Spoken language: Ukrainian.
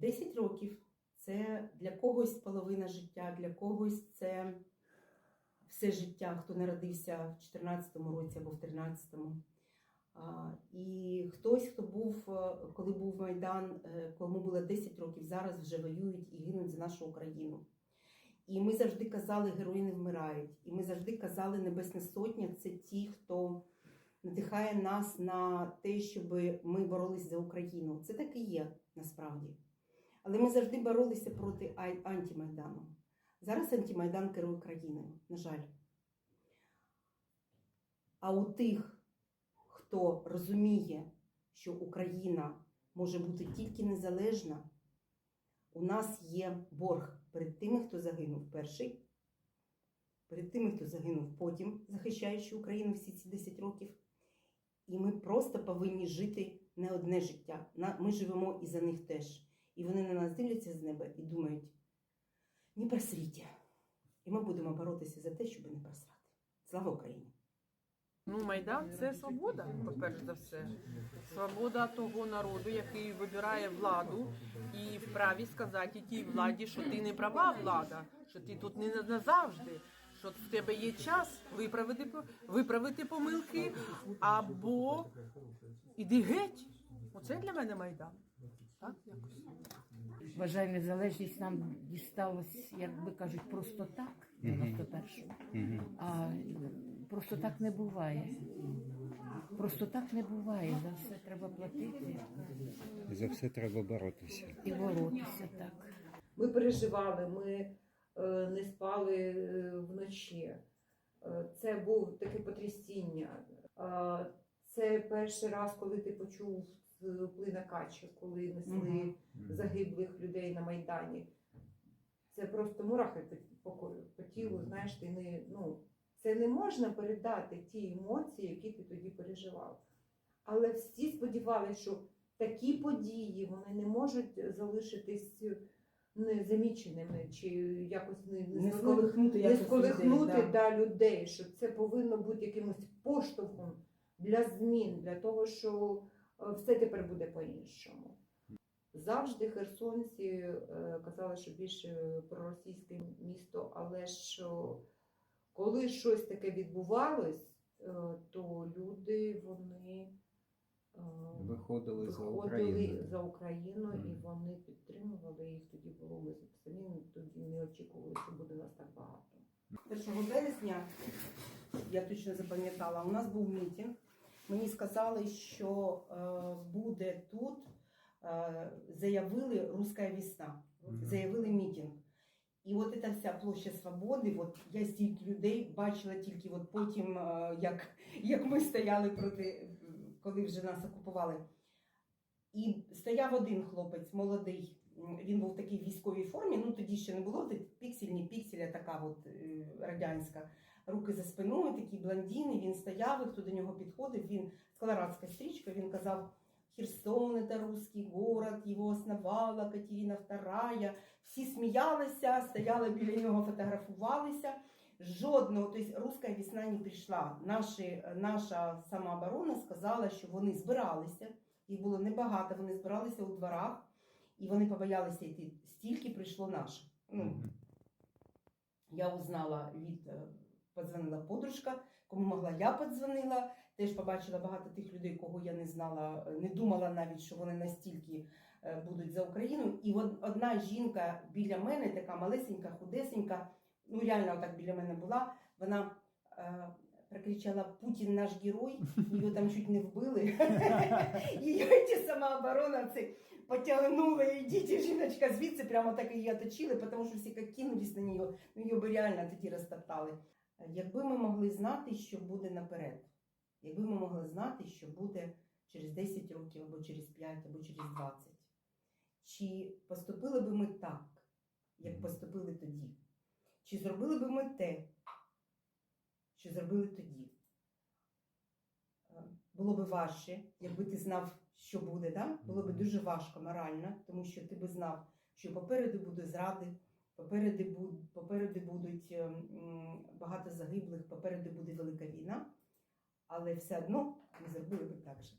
10 років це для когось половина життя, для когось це все життя, хто народився в 14-му році або в 13-му. І хтось, хто був, е, коли був Майдан, е, кому було 10 років, зараз вже воюють і гинуть за нашу Україну. І ми завжди казали, герої не вмирають. І ми завжди казали, Небесна Сотня це ті, хто надихає нас на те, щоб ми боролись за Україну. Це так і є насправді. Але ми завжди боролися проти ай- антимайдану. Зараз антимайдан керує країною, на жаль. А у тих, хто розуміє, що Україна може бути тільки незалежна, у нас є борг перед тими, хто загинув перший, перед тими, хто загинув потім, захищаючи Україну всі ці 10 років. І ми просто повинні жити не одне життя. Ми живемо і за них теж. І вони на нас дивляться з неба і думають: не просріть. І ми будемо боротися за те, щоб не просрати. Слава Україні! Ну, Майдан це свобода, по-перше за все. Свобода того народу, який вибирає владу і вправі сказати тій владі, що ти не права влада, що ти тут не назавжди, що в тебе є час виправити, виправити помилки, або іди геть. Оце для мене Майдан. Так, якось. Вважаю, незалежність нам дісталась, як би кажуть, просто так, 91-му. А просто так не буває. Просто так не буває. За все треба платити За все треба боротися. і боротися так. Ми переживали, ми е, не спали е, вночі. Е, Це був таке потрясіння. Це перший раз, коли ти почув з плина качі, коли несли загиблих людей на Майдані. Це просто мурахи по, по, по тілу, знаєш, ти не, ну, це не можна передати ті емоції, які ти тоді переживав. Але всі сподівалися, що такі події вони не можуть залишитись незаміченими чи якось не, не, Не сколихнути, не сколихнути людей, да. да, людей, що це повинно бути якимось поштовхом для змін, для того, що все тепер буде по-іншому. Завжди херсонці е, казали, що більше проросійське місто, але що коли щось таке відбувалось, е, то люди вони е, Виходили за Україну. за Україну і вони підтримували їх. Тоді було ми самі тоді не очікували, що буде нас так багато. 1 березня, я точно запам'ятала, у нас був мітинг. Мені сказали, що е, буде тут, е, заявили Руська весна, заявили мітинг. І от ця вся площа свободи, от я стільки людей бачила тільки от потім, е, як, як ми стояли проти, коли вже нас окупували. І стояв один хлопець, молодий. Він був в такій військовій формі. Ну тоді ще не було піксельні пікселя, така от радянська. Руки за спиною, такі блондини. Він стояв, і хто до нього підходив. Він колорадська стрічка. Він казав: Херсон это русский город, його основала Катерина II. Всі сміялися, стояли біля нього, фотографувалися. Жодного, тобто руська весна не прийшла. Наші, наша самооборона сказала, що вони збиралися. Їх було небагато, вони збиралися у дворах, і вони побоялися йти. Стільки прийшло наше. Ну, я узнала від е, подзвонила подружка, кому могла, я подзвонила. Теж побачила багато тих людей, кого я не знала, не думала навіть, що вони настільки е, будуть за Україну. І одна жінка біля мене, така малесенька, худесенька, ну реально так біля мене була. Вона е, прокричала Путін наш герой, її там чуть не вбили. Її ті потягнула, ідіть, жіночка, звідси прямо так її оточили, тому що всі як кинулись на неї, ну її би реально тоді розтоптали. Якби ми могли знати, що буде наперед, якби ми могли знати, що буде через 10 років, або через 5, або через 20, чи поступили би ми так, як поступили тоді? Чи зробили би ми те, що зробили тоді? Е, Було би важче, якби ти знав, що буде, да? було б дуже важко морально, тому що ти би знав, що попереду буде зради, попереду, буд- попереди будуть ем, багато загиблих, попереду буде велика війна, але все одно ми зробили би так же.